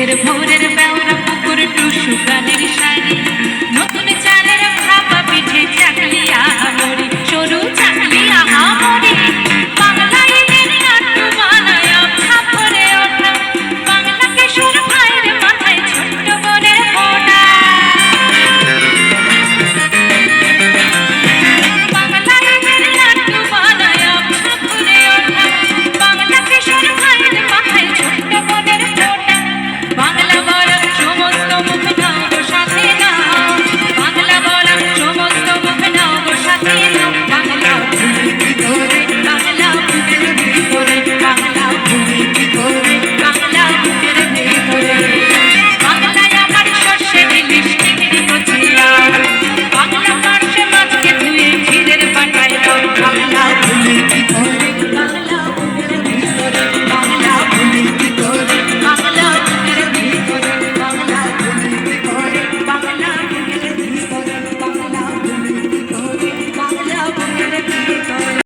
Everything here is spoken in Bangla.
could have won.